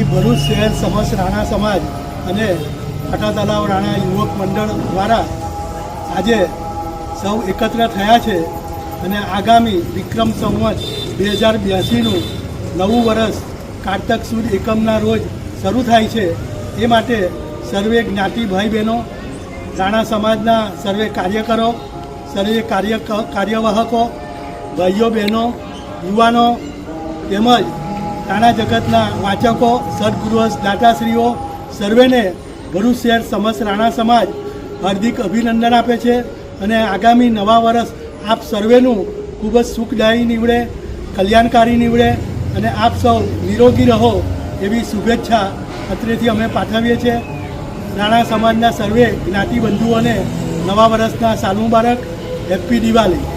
ભરૂચ શહેર સમસ્ત રાણા સમાજ અને ખાટા તલાવ રાણા યુવક મંડળ દ્વારા આજે સૌ એકત્ર થયા છે અને આગામી વિક્રમ સંવત બે હજાર બ્યાસીનું નવું વર્ષ કારતક સુદ એકમના રોજ શરૂ થાય છે. એ માટે સર્વે જ્ઞાતિ ભાઈ બહેનો, રાણા સમાજના સર્વે કાર્યકરો, સર્વે કાર્ય કાર્યવાહકો, ભાઈઓ બહેનો, યુવાનો તેમજ રાણા જગતના વાચકો સદગુરુ દાતાશ્રીઓ, સર્વેને ભરૂચ શહેર સમસ્ત રાણા સમાજ હાર્દિક અભિનંદન આપે છે અને આગામી નવા વર્ષ આપ સર્વેનું ખૂબ જ સુખદાયી નીવડે, કલ્યાણકારી નીવડે અને આપ સૌ નિરોગી રહો એવી શુભેચ્છા અત્રેથી અમે પાઠવીએ છીએ. રાણા સમાજના સર્વે જ્ઞાતિબંધુઓને નવા વર્ષના સાલ મુબારક. હેપ્પી દિવાળી